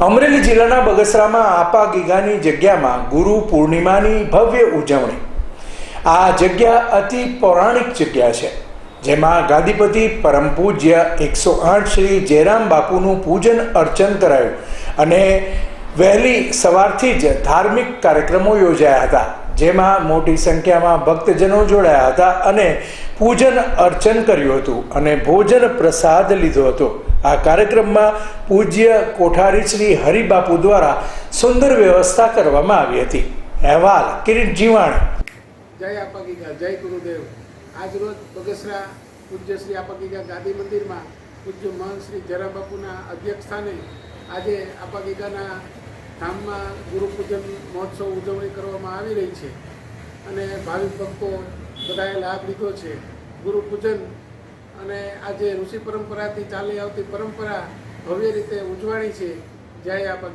અમરેલી જિલ્લાના બગસરામાં આપા ગીગાની જગ્યામાં ગુરુ પૂર્ણિમાની ભવ્ય ઉજવણી. આ જગ્યા અતિ પૌરાણિક જગ્યા છે, જેમાં ગાદીપતિ પરમ પૂજ્ય એકસો આઠ શ્રી જયરામ બાપુનું પૂજન અર્ચન કરાયું અને વહેલી સવારથી જ ધાર્મિક કાર્યક્રમો યોજાયા હતા, જેમાં મોટી સંખ્યામાં ભક્તજનો જોડાયા હતા અને પૂજન અર્ચન કર્યું હતું અને ભોજન પ્રસાદ લીધો હતો. આ કાર્યક્રમમાં પૂજ્ય કોઠારી શ્રી હરિબાપુ દ્વારા સુંદર વ્યવસ્થા કરવામાં આવી હતી. અહેવાલ, કિરીટ જીવાણી. જય આપાગીગા જય ગુરુદેવ. આજરોજ બગસરા પૂજ્ય શ્રી આપાગીગા ગાંધી મંદિરમાં પૂજ્ય મહંત શ્રી જરાબાપુના અધ્યક્ષ સ્થાને આજે આપાગીગાના ધામમાં ગુરુપૂજન મહોત્સવ ઉજવણી કરવામાં આવી રહી છે. અને ભાવિક ભક્તો બધાએ લાભ લીધો છે. ગુરુ પૂજન અને આજે ઋષિ પરંપરાથી ચાલી આવતી પરંપરા ભવ્ય રીતે ઉજવાણી છે. જય આપાગી